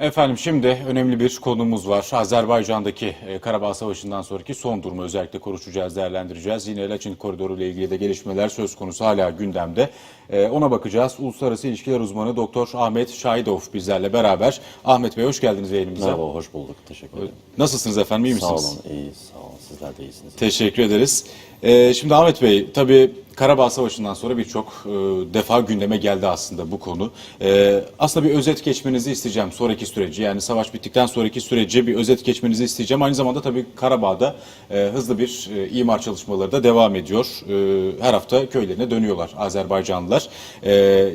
Efendim şimdi önemli bir konumuz var. Azerbaycan'daki e, Karabağ Savaşı'ndan sonraki son durumu özellikle konuşacağız, değerlendireceğiz. Yine Laçin Koridoru ile ilgili de gelişmeler söz konusu hala gündemde. E, ona bakacağız. Uluslararası İlişkiler Uzmanı Doktor Ahmet Şahidov bizlerle beraber. Ahmet Bey hoş geldiniz yayınımıza. Merhaba, hoş bulduk. Teşekkür ederim. Nasılsınız efendim, iyi Sağ misiniz? olun, iyi, sağ olun. Sizler de iyisiniz. Teşekkür ederiz. Ee, şimdi Ahmet Bey, tabii Karabağ Savaşı'ndan sonra birçok e, defa gündeme geldi aslında bu konu. Ee, aslında bir özet geçmenizi isteyeceğim sonraki süreci. Yani savaş bittikten sonraki süreci bir özet geçmenizi isteyeceğim. Aynı zamanda tabii Karabağ'da e, hızlı bir e, imar çalışmaları da devam ediyor. E, her hafta köylerine dönüyorlar Azerbaycanlılar. E,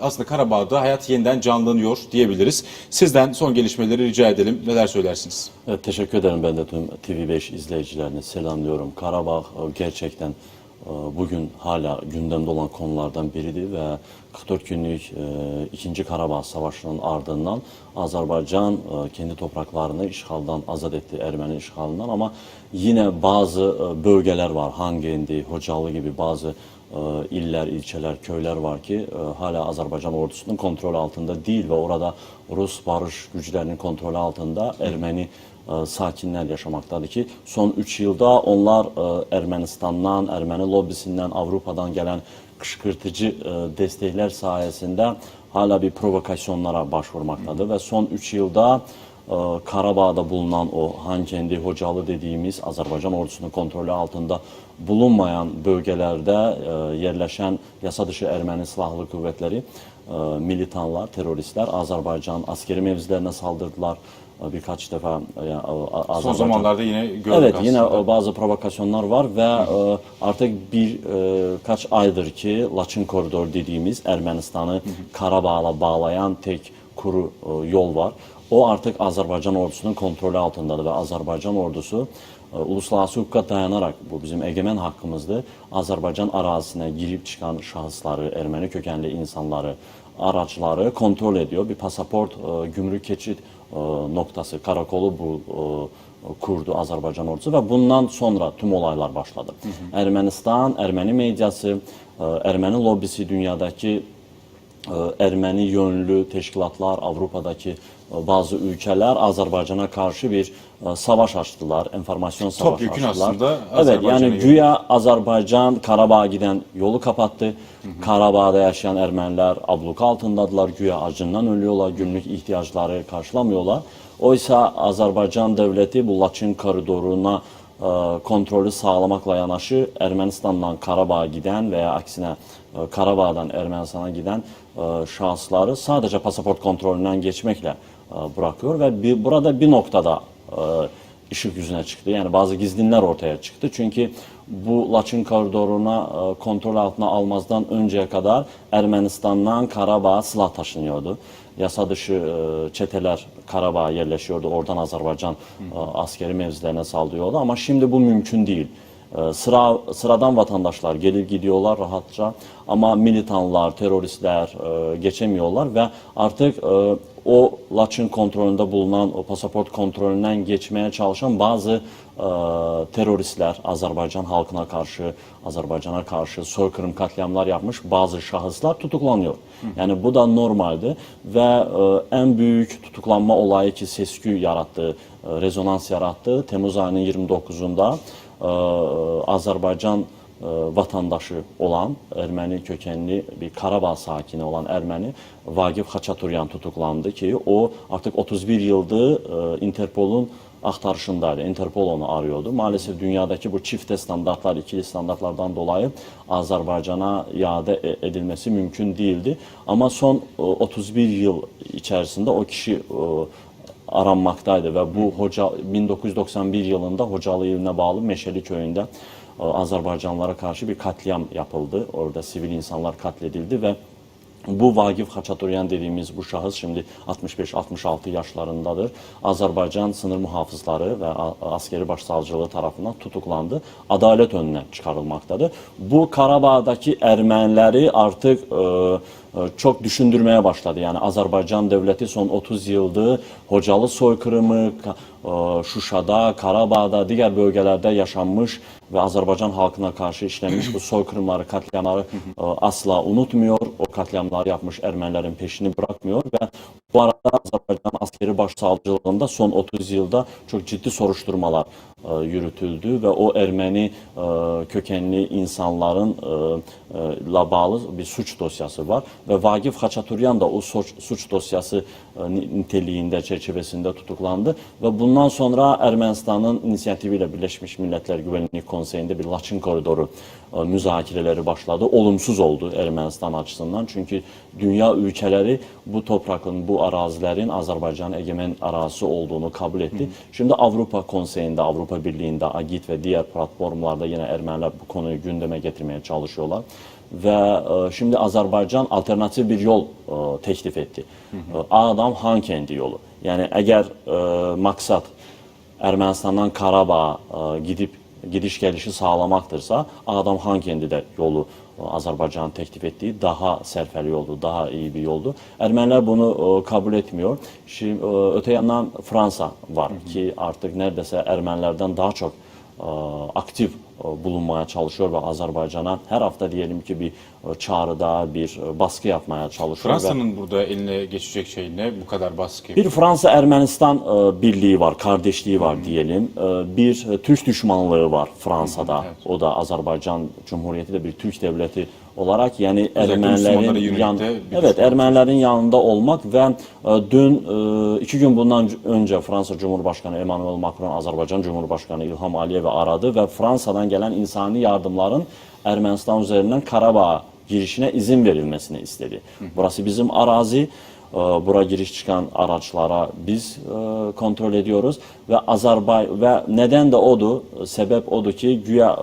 aslında Karabağ'da hayat yeniden canlanıyor diyebiliriz. Sizden son gelişmeleri rica edelim. Neler söylersiniz? Evet, teşekkür ederim ben de tüm TV5 izleyicilerini selamlıyorum. Karabağ e, gerçekten e, bugün hala gündemde olan konulardan biridir ve 44 günlük e, 2. Karabağ Savaşı'nın ardından Azerbaycan e, kendi topraklarını işgaldan azat etti, Ermeni işgalinden ama yine bazı e, bölgeler var, Hangendi, Hocalı gibi bazı e, iller, ilçeler, köyler var ki e, hala Azerbaycan ordusunun kontrol altında değil ve orada Rus barış güçlerinin kontrolü altında Ermeni e, sakinler yaşamaktadır ki son 3 yılda onlar e, Ermenistan'dan, Ermeni lobisinden, Avrupa'dan gelen kışkırtıcı e, destekler sayesinde hala bir provokasyonlara başvurmaktadır ve son 3 yılda e, Karabağ'da bulunan o Hankendi, Hocalı dediğimiz Azerbaycan ordusunun kontrolü altında bulunmayan bölgelerde e, yerleşen yasa dışı Ermeni silahlı kuvvetleri, e, militanlar, teröristler Azerbaycan askeri mevzilerine saldırdılar. Birkaç defa yani, e, Azerbaycan... Son zamanlarda yine gördük Evet aslında. yine bazı provokasyonlar var ve e, artık bir e, kaç aydır ki Laçın Koridor dediğimiz Ermenistan'ı Karabağ'la bağlayan tek kuru yol var. O artık Azerbaycan ordusunun kontrolü altındadır ve Azerbaycan ordusu uluslararası hukuka dayanarak bu bizim egemen hakkımızdı. Azerbaycan arazisine girip çıkan şahısları, Ermeni kökenli insanları, araçları kontrol ediyor. Bir pasaport, gümrük geçit noktası, karakolu bu e, kurdu Azerbaycan ordusu ve bundan sonra tüm olaylar başladı. Ermenistan, Ermeni medyası, e, Ermeni lobisi dünyadaki e, Ermeni yönlü teşkilatlar, Avrupa'daki e, bazı ülkeler Azerbaycan'a karşı bir e, savaş açtılar, enformasyon savaşı Topyekün açtılar. aslında Evet yani güya Azerbaycan Karabağ'a giden yolu kapattı. Karabağ'da yaşayan Ermeniler abluka altındadılar. Güya acından ölüyorlar, günlük ihtiyaçları karşılamıyorlar. Oysa Azerbaycan devleti bu Laçın koridoruna e, kontrolü sağlamakla yanaşı Ermenistan'dan Karabağ'a giden veya aksine e, Karabağ'dan Ermenistan'a giden e, şahısları sadece pasaport kontrolünden geçmekle e, bırakıyor ve bir, burada bir noktada e, ışık yüzüne çıktı. Yani bazı gizlinler ortaya çıktı. Çünkü bu Laçın koridoruna e, kontrol altına almazdan önceye kadar Ermenistan'dan Karabağ'a silah taşınıyordu. Yasa dışı e, çeteler Karabağ'a yerleşiyordu. Oradan Azerbaycan e, askeri mevzilerine saldırıyordu. Ama şimdi bu mümkün değil. E, Sıra sıradan vatandaşlar gelip gidiyorlar rahatça ama militanlar, teröristler e, geçemiyorlar ve artık e, o Laçın kontrolünde bulunan o pasaport kontrolünden geçmeye çalışan bazı e, teröristler Azerbaycan halkına karşı, Azerbaycan'a karşı soykırım katliamlar yapmış bazı şahıslar tutuklanıyor. Yani bu da normaldi ve e, en büyük tutuklanma olayı ki seskü yarattı, e, rezonans yarattı. Temmuz ayının 29'unda e, Azerbaycan e, vatandaşı olan Ermeni kökenli bir Karabağ sakini olan Ermeni Vagif Haçaturyan tutuklandı ki o artık 31 yıldır e, Interpol'un aktarışındaydı. Interpol onu arıyordu. Maalesef dünyadaki bu çifte standartlar, ikili standartlardan dolayı Azerbaycan'a iade e- edilmesi mümkün değildi. Ama son e, 31 yıl içerisinde o kişi aranmaktaydı ve bu hoca 1991 yılında Hocalı iline bağlı Meşeli köyünde e, Azerbaycanlılara karşı bir katliam yapıldı. Orada sivil insanlar katledildi ve bu Vagif Haçaturyan dediğimiz bu şahıs şimdi 65-66 yaşlarındadır. Azerbaycan sınır muhafızları ve askeri başsavcılığı tarafından tutuklandı. Adalet önüne çıkarılmaktadır. Bu Karabağ'daki Ermenileri artık e, çok düşündürmeye başladı. Yani Azerbaycan devleti son 30 yıldır Hocalı soykırımı, e, Şuşa'da, Karabağ'da, diğer bölgelerde yaşanmış ve Azerbaycan halkına karşı işlenmiş bu soykırımları, katliamları e, asla unutmuyor. O katliamları yapmış Ermenilerin peşini bırakmıyor ve bu arada Azerbaycan askeri başsavcılığında son 30 yılda çok ciddi soruşturmalar e, yürütüldü ve o Ermeni e, kökenli insanların e, e, la bağlı bir suç dosyası var ve Vagif Haçaturyan da o suç, dosyası e, ni- niteliğinde çerçevesinde tutuklandı ve bundan sonra Ermenistan'ın inisiyatifiyle Birleşmiş Milletler Güvenlik Konseyi'nde bir Laçın koridoru e, müzakereleri başladı. Olumsuz oldu Ermenistan açısından çünkü dünya ülkeleri bu toprakın, bu arazilerin Azerbaycan egemen arazisi olduğunu kabul etti. Şimdi Avrupa Konseyi'nde, Avrupa Birliği'nde, AGİT ve diğer platformlarda yine Ermeniler bu konuyu gündeme getirmeye çalışıyorlar. Ve e, şimdi Azerbaycan alternatif bir yol e, teklif etti. E, Adam Hankendi yolu. Yani eğer e, maksat Ermənistandan Qarabağa e, gidip gidiş gelişi sağlamaktırsa Adam Hankendi de yolu e, Azerbaycan'ın teklif ettiği daha sərfəli yoldu, daha iyi bir yoldu. Ermeniler bunu e, kabul etmiyor. Şimdi e, öte yandan Fransa var ki artık neredeyse Ermenilerden daha çok e, aktif e, bulunmaya çalışıyor ve Azerbaycan'a her hafta diyelim ki bir e, çağrıda, bir e, baskı yapmaya çalışıyor. Fransa'nın burada eline geçecek şey ne? Bu kadar baskı. bir Fransa-Ermənistan e, birliği var, kardeşliği var diyelim. E, bir e, Türk düşmanlığı var Fransa'da. evet. O da Azerbaycan Cumhuriyeti de bir Türk devleti olarak yani Ermenilerin yan, evet. Ermenilerin yanında olmak ve e, dün e, iki gün bundan önce Fransa Cumhurbaşkanı Emmanuel Macron Azerbaycan Cumhurbaşkanı İlham Aliyev'i aradı ve Fransa'dan gelen insani yardımların Ermənistan üzerinden Karabağ girişine izin verilmesini istedi. Burası bizim arazi. E, Bura giriş çıkan araçlara biz e, kontrol ediyoruz ve Azerbay ve neden de odur, sebep odur ki güya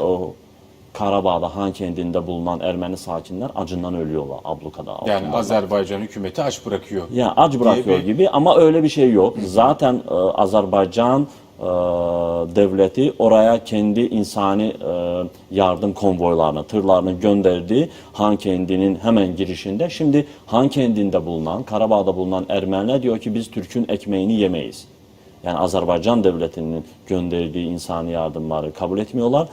Karabağ'da Han kendinde bulunan Ermeni sakinler acından ölüyorlar ablukada. Yani altında. Azerbaycan hükümeti aç bırakıyor. Ya aç bırakıyor bir- gibi ama öyle bir şey yok. Zaten e, Azerbaycan e, devleti oraya kendi insani e, yardım konvoylarını, tırlarını gönderdi. Han kendinin hemen girişinde. Şimdi Han kendinde bulunan, Karabağ'da bulunan Ermeniler diyor ki biz Türk'ün ekmeğini yemeyiz. Yani Azerbaycan devletinin gönderdiği insani yardımları kabul etmiyorlar.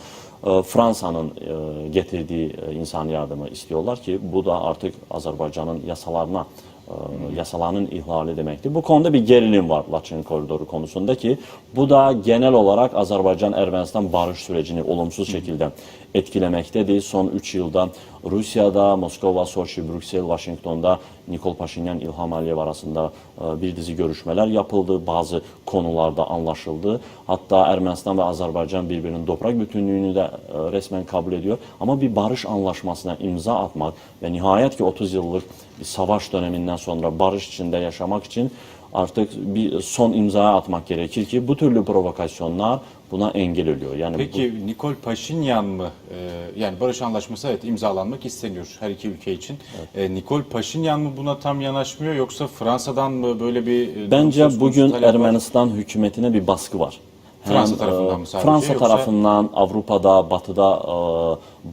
E, Fransa'nın e, getirdiği e, insani yardımı istiyorlar ki bu da artık Azerbaycan'ın yasalarına e, yasalarının ihlali demektir. Bu konuda bir gerilim var Laçın koridoru konusunda ki bu da genel olarak Azerbaycan-Ermənistan barış sürecini olumsuz şekilde etkilemektedir. Son 3 yılda Rusya'da, Moskova, Soçi, Brüksel, Washington'da Nikol Paşinyan, İlham Aliyev arasında e, bir dizi görüşmeler yapıldı. Bazı konularda anlaşıldı. Hatta Ermənistan ve Azerbaycan birbirinin toprak bütünlüğünü de e, resmen kabul ediyor. Ama bir barış anlaşmasına imza atmak ve nihayet ki 30 yıllık bir savaş döneminden sonra barış içinde yaşamak için artık bir son imza atmak gerekir ki bu türlü provokasyonlar buna engel oluyor. Yani bu- Peki Nikol Paşinyan mı? e, yani barış anlaşması evet imzalanmak isteniyor her iki ülke için. E, Nikol Paşinyan mı buna tam yanaşmıyor yoksa Fransa'dan mı böyle bir e, Bence bugün talep var? Hükümetine bir baskı var. Fransa tarafından e, mı sadece Fransa yoksa- tarafından Avrupa'da, Batı'da e,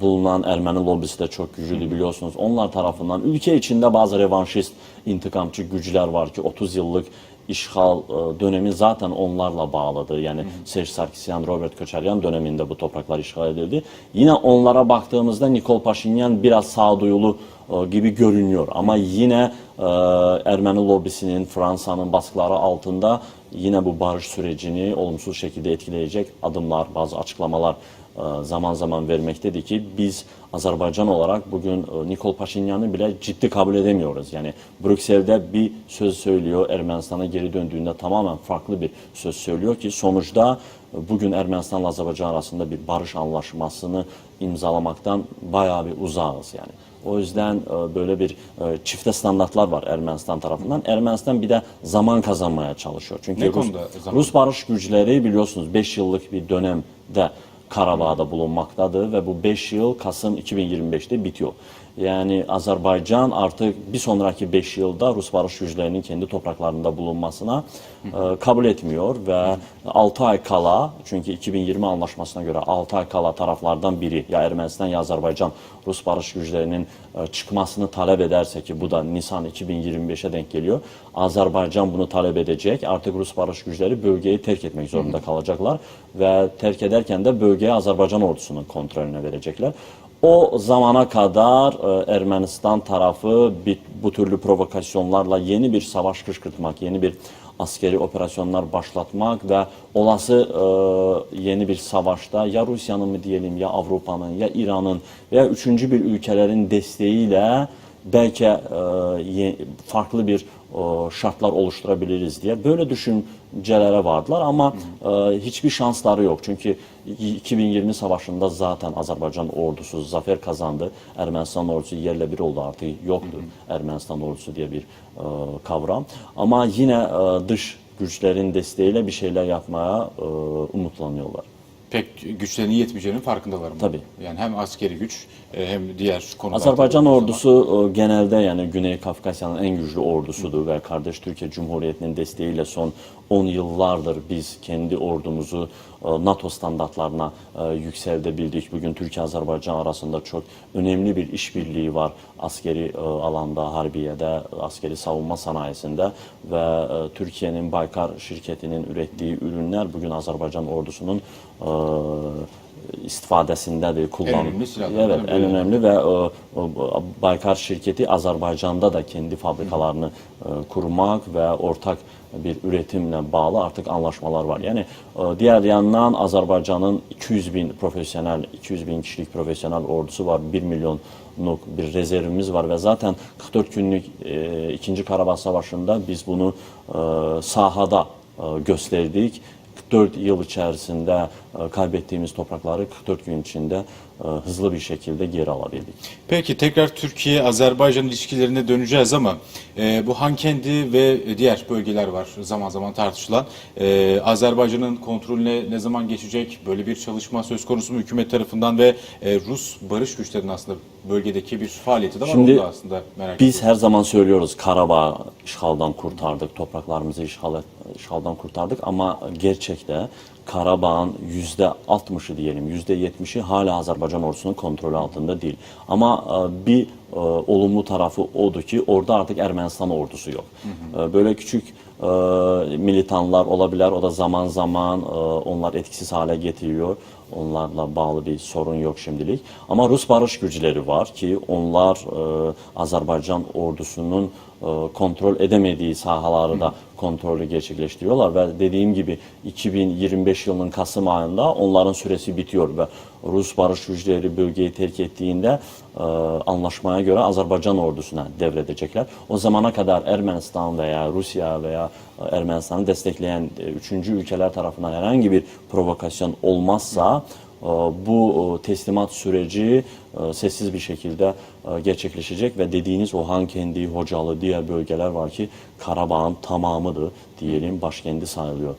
bulunan Ermeni lobisi de çok güçlü biliyorsunuz. Onlar tarafından ülke içinde bazı revanşist, intikamçı güçler var ki 30 yıllık işgal e, dönemi zaten onlarla bağladı. Yani Serge Sarkisyan, Robert Köçeryan döneminde bu topraklar işgal edildi. Yine onlara baktığımızda Nikol Paşinyan biraz sağduyulu e, gibi görünüyor. Ama yine e, Ermeni lobisinin, Fransa'nın baskıları altında yine bu barış sürecini olumsuz şekilde etkileyecek adımlar, bazı açıklamalar zaman zaman vermektedir ki biz Azerbaycan olarak bugün e, Nikol Paşinyan'ı bile ciddi kabul edemiyoruz. Yani Brüksel'de bir söz söylüyor, Ermenistan'a geri döndüğünde tamamen farklı bir söz söylüyor ki sonuçta e, bugün Ermenistan'la Azerbaycan arasında bir barış anlaşmasını imzalamaktan bayağı bir uzağız yani. O yüzden e, böyle bir e, çifte standartlar var Ermenistan tarafından. Ermenistan bir de zaman kazanmaya çalışıyor. Çünkü Ne Rus? Rus barış güçleri biliyorsunuz 5 yıllık bir dönemde Karabağ'da bulunmaktadır ve bu 5 yıl Kasım 2025'te bitiyor. Yani Azerbaycan artık bir sonraki 5 yılda Rus barış güçlerinin kendi topraklarında bulunmasına e, kabul etmiyor ve 6 ay kala çünkü 2020 anlaşmasına göre 6 ay kala taraflardan biri ya Ermenistan ya Azerbaycan Rus barış güçlerinin e, çıkmasını talep ederse ki bu da Nisan 2025'e denk geliyor. Azerbaycan bunu talep edecek. Artık Rus barış güçleri bölgeyi terk etmek zorunda kalacaklar ve terk ederken de bölgeyi Azerbaycan ordusunun kontrolüne verecekler. O zamana kadar e, Ermenistan tarafı bir, bu türlü provokasyonlarla yeni bir savaş kışkırtmak, yeni bir askeri operasyonlar başlatmak ve olası e, yeni bir savaşta ya Rusya'nın mı diyelim ya Avrupa'nın ya İran'ın veya üçüncü bir ülkelerin desteğiyle belki e, farklı bir şartlar oluşturabiliriz diye böyle düşüncelere vardılar ama e, hiçbir şansları yok. Çünkü 2020 savaşında zaten Azerbaycan ordusu zafer kazandı. Ermenistan ordusu yerle bir oldu artık yoktu Ermenistan ordusu diye bir e, kavram. Ama yine e, dış güçlerin desteğiyle bir şeyler yapmaya umutlanıyorlar. Pek güçlerinin yetmeyeceğinin farkındalar mı? Tabii. Yani hem askeri güç e, hem diğer konularda. Azerbaycan ordusu e, genelde yani Güney Kafkasya'nın en güçlü ordusudur ve kardeş Türkiye Cumhuriyeti'nin desteğiyle son 10 yıllardır biz kendi ordumuzu NATO standartlarına e, yükseltebildik. Bugün Türkiye-Azerbaycan arasında çok önemli bir işbirliği var askeri e, alanda, harbiyede, askeri savunma sanayisinde ve e, Türkiye'nin Baykar şirketinin ürettiği ürünler bugün Azerbaycan ordusunun e, istifadesindədir, kullan. önemli silahlardan Evet, biri. en önemli ve o, o, Baykar şirketi Azerbaycan'da da kendi fabrikalarını e, kurmak ve ortak bir üretimle bağlı artık anlaşmalar var. Yani e, diğer yandan Azerbaycan'ın 200 bin profesyonel, 200 bin kişilik profesyonel ordusu var. 1 milyonluk bir rezervimiz var ve zaten 44 günlük e, 2. Karabağ Savaşı'nda biz bunu e, sahada e, gösterdik. 44 yıl içerisinde e, kaybettiğimiz toprakları 44 gün içinde hızlı bir şekilde geri alabildik. Peki tekrar Türkiye-Azerbaycan ilişkilerine döneceğiz ama e, bu Hankendi ve diğer bölgeler var zaman zaman tartışılan. E, Azerbaycan'ın kontrolüne ne zaman geçecek? Böyle bir çalışma söz konusu mu hükümet tarafından ve e, Rus barış güçlerinin aslında bölgedeki bir faaliyeti de var. Şimdi Onu da aslında merak Biz ediyorum. her zaman söylüyoruz Karabağ işgaldan kurtardık, topraklarımızı işgal işgaldan kurtardık ama gerçekte Karabağ'ın yüzde 60'ı diyelim, yüzde 70'i hala Azerbaycan ordusunun kontrolü altında değil. Ama e, bir e, olumlu tarafı odur ki orada artık Ermenistan ordusu yok. E, Böyle küçük militanlar olabilir, o da zaman zaman onlar etkisiz hale getiriyor. Onlarla bağlı bir sorun yok şimdilik. Ama Rus barış güçleri var ki onlar Azerbaycan ordusunun kontrol edemediği sahaları da kontrolü gerçekleştiriyorlar ve dediğim gibi 2025 yılının Kasım ayında onların süresi bitiyor ve Rus barış güçleri bölgeyi terk ettiğinde e, anlaşmaya göre Azerbaycan ordusuna devredecekler. O zamana kadar Ermenistan veya Rusya veya e, Ermenistan'ı destekleyen e, üçüncü ülkeler tarafından herhangi bir provokasyon olmazsa bu e, teslimat süreci e, sessiz bir şekilde e, gerçekleşecek ve dediğiniz o Hankendi, Hocalı diğer bölgeler var ki Karabağ'ın tamamıdır diyelim başkenti sayılıyor.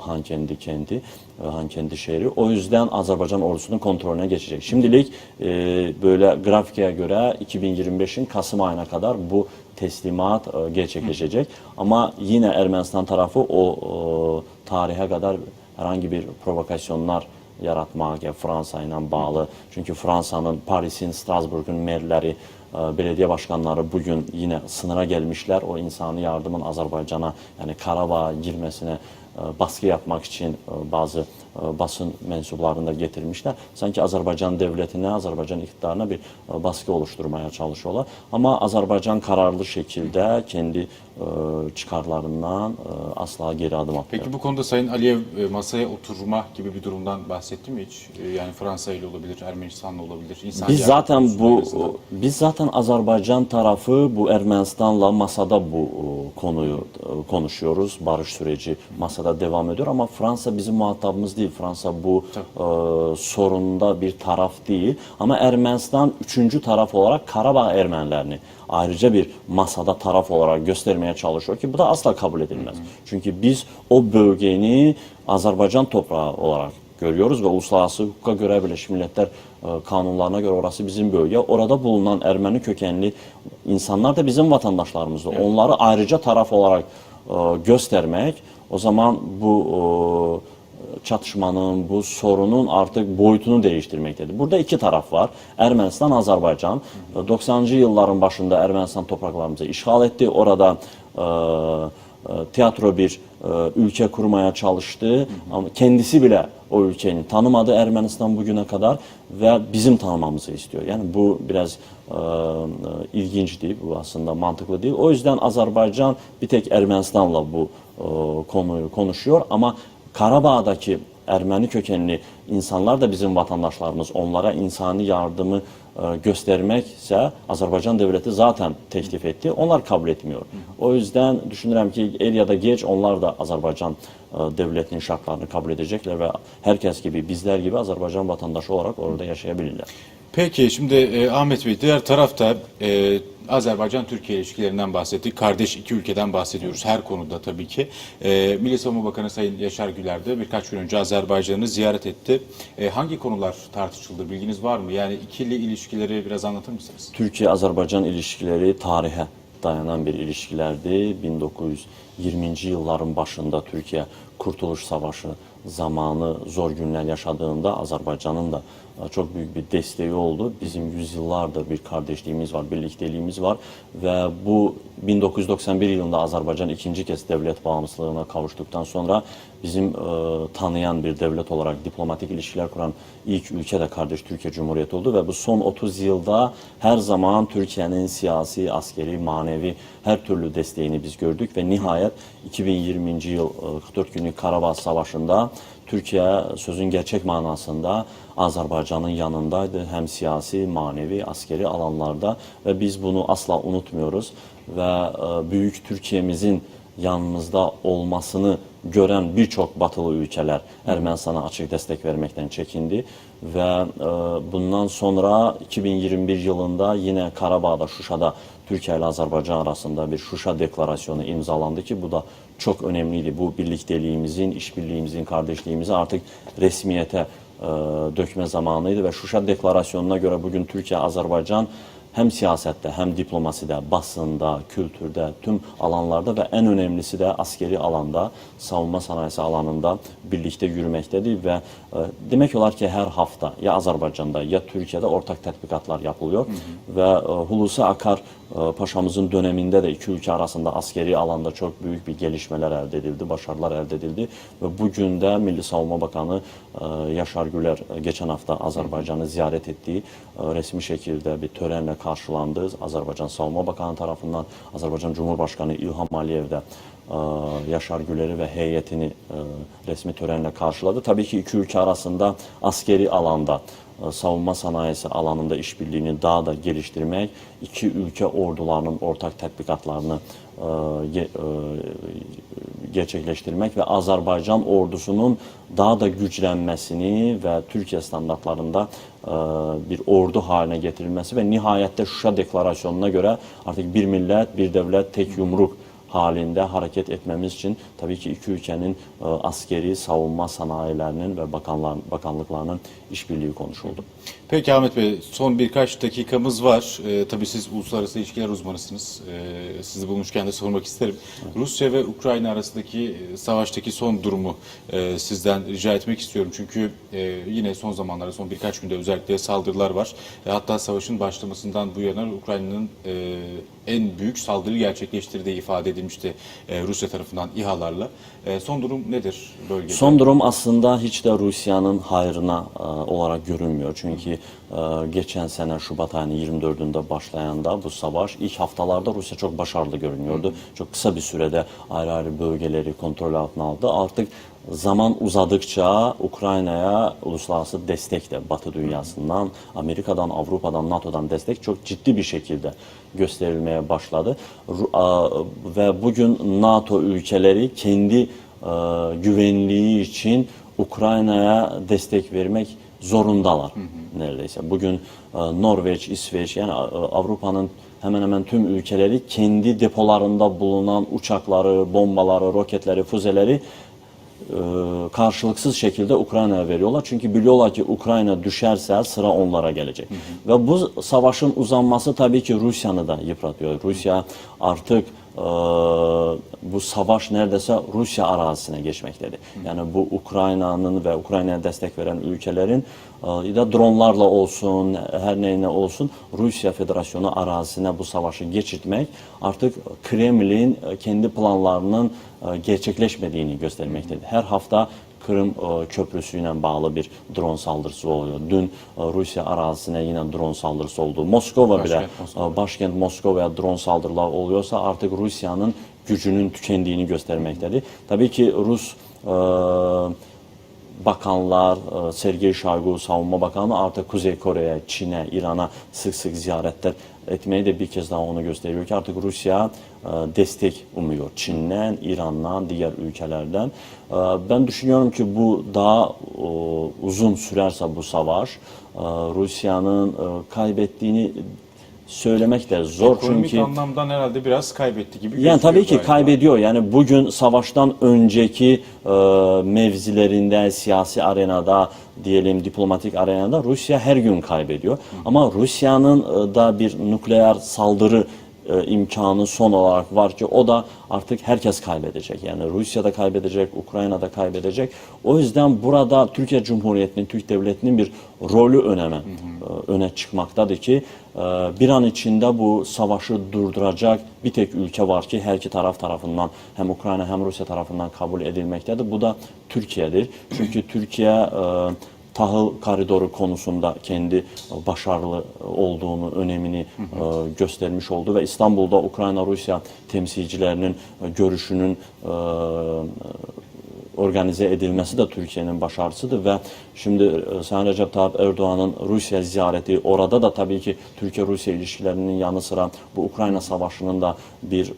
Hankendi kenti, e, Hankendi şehri. O yüzden Azerbaycan ordusunun kontrolüne geçecek. Şimdilik e, böyle grafiğe göre 2025'in Kasım ayına kadar bu teslimat e, gerçekleşecek. Ama yine Ermenistan tarafı o e, tarihe kadar herhangi bir provokasyonlar yaratmak yani Fransa ile bağlı. Çünkü Fransa'nın, Paris'in, Strasbourg'un merleri, e, belediye başkanları bugün yine sınıra gelmişler. O insani yardımın Azerbaycan'a yani Karabağ'a girmesine e, baskı yapmak için e, bazı basın mensuplarını da getirmişler. Sanki Azerbaycan devletine, Azerbaycan iktidarına bir e, baskı oluşturmaya çalışıyorlar. Ama Azerbaycan kararlı şekilde kendi e, çıkarlarından e, asla geri adım atmıyor. Peki bu konuda Sayın Aliyev e, masaya oturma gibi bir durumdan bahsetti mi hiç? E, Yani Fransa ile olabilir, Ermenistan'la olabilir. İnsan Biz zaten bu en azından. biz zaten Azerbaycan tarafı bu Ermenistan'la masada bu e, konuyu e, konuşuyoruz. Barış süreci masada devam ediyor ama Fransa bizim muhatabımız değil. Fransa bu e, sorunda bir taraf değil. Ama Ermenistan üçüncü taraf olarak Karabağ Ermenilerini ayrıca bir masada taraf olarak göstermeye çalışıyor ki bu da asla kabul edilmez. Çünkü biz o bölgeni Azerbaycan toprağı olarak görüyoruz ve uluslararası hukuka göre Birleşmiş Milletler e, kanunlarına göre orası bizim bölge. Orada bulunan Ermeni kökenli insanlar da bizim vatandaşlarımızdı. Onları ayrıca taraf olarak e, göstermek o zaman bu e, çatışmanın, bu sorunun artık boyutunu değiştirmektedir. Burada iki taraf var. Ermənistan, Azərbaycan. E, 90-cı yılların başında Ermənistan topraklarımızı işğal etti. Orada e, e, tiyatro bir e, ülke kurmaya çalıştı. Ama kendisi bile o ülkeyi tanımadı Ermənistan bugüne kadar ve bizim tanımamızı istiyor. Yani bu biraz e, ilginç değil, bu aslında mantıklı değil. O yüzden Azerbaycan bir tek Ermenistan'la bu e, konuyu konuşuyor ama Karabağ'daki Ermeni kökenli insanlar da bizim vatandaşlarımız. Onlara insani yardımı e, göstermekse Azerbaycan devleti zaten teklif etti. Onlar kabul etmiyor. O yüzden düşünürüm ki el ya da geç onlar da Azerbaycan e, devletinin şartlarını kabul edecekler ve herkes gibi bizler gibi Azerbaycan vatandaşı olarak orada yaşayabilirler. Peki şimdi e, Ahmet Bey diğer tarafta e, Azerbaycan-Türkiye ilişkilerinden bahsettik. Kardeş iki ülkeden bahsediyoruz her konuda tabii ki. E, Milli Savunma Bakanı Sayın Yaşar Güler de birkaç gün önce Azerbaycan'ı ziyaret etti. E, hangi konular tartışıldı bilginiz var mı? Yani ikili ilişkileri biraz anlatır mısınız? Türkiye-Azerbaycan ilişkileri tarihe dayanan bir ilişkilerdi. 1920. yılların başında Türkiye Kurtuluş Savaşı zamanı zor günler yaşadığında Azerbaycan'ın da e, çok büyük bir desteği oldu. Bizim yüzyıllardır bir kardeşliğimiz var, birlikteliğimiz var ve bu 1991 yılında Azerbaycan ikinci kez devlet bağımsızlığına kavuştuktan sonra bizim e, tanıyan bir devlet olarak diplomatik ilişkiler kuran ilk ülke de kardeş Türkiye Cumhuriyeti oldu ve bu son 30 yılda her zaman Türkiye'nin siyasi, askeri, manevi her türlü desteğini biz gördük ve nihayet 2020. yıl e, 44 günlük Karabağ Savaşı'nda Türkiye sözün gerçek manasında Azerbaycan'ın yanındaydı. Hem siyasi, manevi, askeri alanlarda ve biz bunu asla unutmuyoruz. Ve e, büyük Türkiye'mizin yanımızda olmasını gören birçok batılı ülkeler Ermenistan'a açık destek vermekten çekindi ve e, bundan sonra 2021 yılında yine Karabağ'da Şuşa'da Türkiye ile Azerbaycan arasında bir Şuşa deklarasyonu imzalandı ki bu da çok önemliydi. Bu birlikteliğimizin, işbirliğimizin, kardeşliğimizi artık resmiyete e, dökme zamanıydı ve Şuşa deklarasyonuna göre bugün Türkiye, Azerbaycan hem siyasette hem diplomaside, basında, kültürde, tüm alanlarda ve en önemlisi de askeri alanda, savunma sanayisi alanında birlikte yürümektedir ve e, demek olar ki her hafta ya Azerbaycan'da ya Türkiye'de ortak tatbikatlar yapılıyor ve e, Hulusi Akar Paşamızın döneminde de iki ülke arasında askeri alanda çok büyük bir gelişmeler elde edildi, başarılar elde edildi ve bugün de Milli Savunma Bakanı e, Yaşar Güler e, geçen hafta Azerbaycan'ı ziyaret ettiği e, resmi şekilde bir törenle karşılandı. Azerbaycan Savunma Bakanı tarafından Azerbaycan Cumhurbaşkanı İlham Aliyev de Yaşar Güler'i ve heyetini resmi törenle karşıladı. Tabii ki iki ülke arasında askeri alanda savunma sanayisi alanında işbirliğini daha da geliştirmek, iki ülke ordularının ortak tatbikatlarını e, e, gerçekleştirmek ve Azerbaycan ordusunun daha da güçlenmesini ve Türkiye standartlarında e, bir ordu haline getirilmesi ve nihayette Şuşa Deklarasyonu'na göre artık bir millet, bir devlet, tek yumruk halinde hareket etmemiz için tabii ki iki ülkenin e, askeri savunma sanayilerinin ve bakanlıklarının işbirliği konuşuldu. Peki Ahmet Bey son birkaç dakikamız var. Ee, tabii siz uluslararası ilişkiler uzmanısınız. Ee, sizi bulmuşken de sormak isterim. Rusya ve Ukrayna arasındaki e, savaştaki son durumu e, sizden rica etmek istiyorum. Çünkü e, yine son zamanlarda son birkaç günde özellikle saldırılar var. E, hatta savaşın başlamasından bu yana Ukrayna'nın e, en büyük saldırı gerçekleştirdiği ifade edilmişti e, Rusya tarafından İHA'larla. E, son durum nedir bölgede? Son durum aslında hiç de Rusya'nın hayrına e, olarak görünmüyor. Çünkü geçen sene Şubat ayının 24'ünde başlayan da bu savaş ilk haftalarda Rusya çok başarılı görünüyordu. Çok kısa bir sürede ayrı ayrı bölgeleri kontrol altına aldı. Artık zaman uzadıkça Ukrayna'ya uluslararası destek de Batı dünyasından, Amerika'dan, Avrupa'dan, NATO'dan destek çok ciddi bir şekilde gösterilmeye başladı. Ve bugün NATO ülkeleri kendi e, güvenliği için Ukrayna'ya destek vermek zorundalar neredeyse. Bugün e, Norveç, İsveç yani e, Avrupa'nın hemen hemen tüm ülkeleri kendi depolarında bulunan uçakları, bombaları, roketleri, füzeleri karşılıksız şekilde Ukrayna'ya veriyorlar. Çünkü biliyorlar ki Ukrayna düşerse sıra onlara gelecek. Ve bu savaşın uzanması tabii ki Rusya'nı da yıpratıyor. Rusya artık e, bu savaş neredeyse Rusya arazisine geçmektedir. Yani bu Ukrayna'nın ve Ukrayna'ya destek veren ülkelerin e, ya dronlarla olsun, her neyine olsun Rusya Federasyonu arazisine bu savaşı geçirtmek artık Kremlin kendi planlarının e, gerçekleşmediğini göstermektedir. Her hafta Kırım e, köprüsüyle bağlı bir drone saldırısı oluyor. Dün e, Rusya arazisine yine drone saldırısı oldu. Moskova bile Başkent Moskova. e, başkent Moskova'ya drone saldırılar oluyorsa artık Rusya'nın gücünün tükendiğini göstermektedir. Tabii ki Rus e, bakanlar, e, Sergey Shoigu savunma bakanı artık Kuzey Kore'ye, Çin'e, İran'a sık ziyaretler etmeyi de bir kez daha onu gösteriyor ki artık Rusya e, destek umuyor. Çin'den, İran'dan, diğer ülkelerden. E, Ben düşünüyorum ki bu daha e, uzun sürerse bu savaş e, Rusya'nın e, kaybettiğini söylemek de zor Ekonomik çünkü anlamdan herhalde biraz kaybetti gibi yani tabii ki galiba. kaybediyor. Yani bugün savaştan önceki e, mevzilerinde, siyasi arenada, diyelim diplomatik arenada Rusya her gün kaybediyor. Ama Rusya'nın e, da bir nükleer saldırı e, imkanı son olarak var ki o da artık herkes kaybedecek. Yani Rusya da kaybedecek, Ukrayna da kaybedecek. O yüzden burada Türkiye Cumhuriyeti'nin, Türk Devleti'nin bir rolü öneme, e, öne çıkmaktadır ki e, bir an içinde bu savaşı durduracak bir tek ülke var ki her iki taraf tarafından hem Ukrayna hem Rusya tarafından kabul edilmektedir. Bu da Türkiye'dir. Çünkü Türkiye e, tahıl koridoru konusunda kendi başarılı olduğunu, önemini e, göstermiş oldu ve İstanbul'da Ukrayna-Rusya temsilcilerinin e, görüşünün e, organize edilmesi de Türkiye'nin başarısıdır ve şimdi e, Sayın Recep Tayyip Erdoğan'ın Rusya ziyareti orada da tabii ki Türkiye-Rusya ilişkilerinin yanı sıra bu Ukrayna Savaşı'nın da bir e,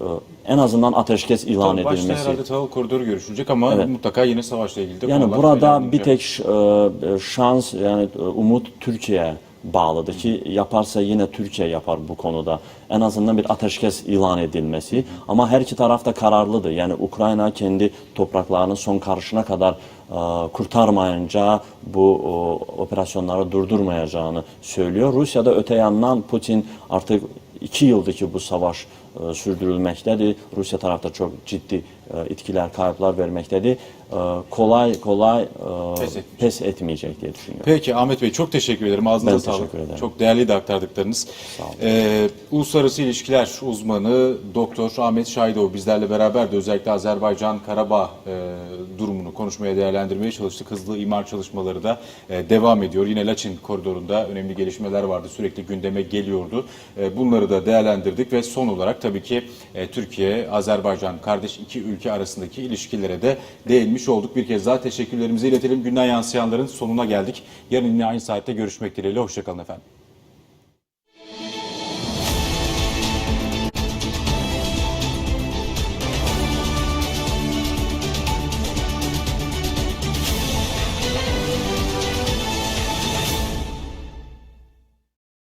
en azından ateşkes ilan Tabii Başta edilmesi. herhalde tahıl koridoru görüşülecek ama Evet. mutlaka yine savaşla ilgili de Yani burada bir tek e, şans yani umut Türkiye'ye bağlıdır ki yaparsa yine Türkiye yapar bu konuda. En azından bir ateşkes ilan edilmesi. Ama her iki taraf da kararlıdır. Yani Ukrayna kendi topraklarının son karışına kadar e, kurtarmayınca bu o, operasyonları durdurmayacağını söylüyor. Rusya da öte yandan Putin artık iki yıldır ki bu savaş e, sürdürülmektedir. Rusya tarafta çok ciddi e, etkiler, kayıplar vermektedir. E, kolay kolay e, Pes etmeyecek. pes etmeyecek diye düşünüyorum. Peki Ahmet Bey çok teşekkür ederim. Ağzınıza Ben sağlık. ederim. Çok değerli de aktardıklarınız. Sağ olun. Ee, Uluslararası İlişkiler uzmanı Doktor Ahmet Şahidov bizlerle beraberdi. Özellikle Azerbaycan Karabağ e, durumunu konuşmaya değerlendirmeye çalıştık. Hızlı imar çalışmaları da e, devam ediyor. Yine Laçin koridorunda önemli gelişmeler vardı. Sürekli gündeme geliyordu. E, bunları da değerlendirdik ve son olarak tabii ki e, Türkiye, Azerbaycan kardeş iki ülke arasındaki ilişkilere de değinmiş olduk. Bir kez daha teşekkürlerimizi iletelim. Günden yansıyanların sonuna geldik. Yarın yine aynı saatte görüşmek dileğiyle. Hoşçakalın efendim.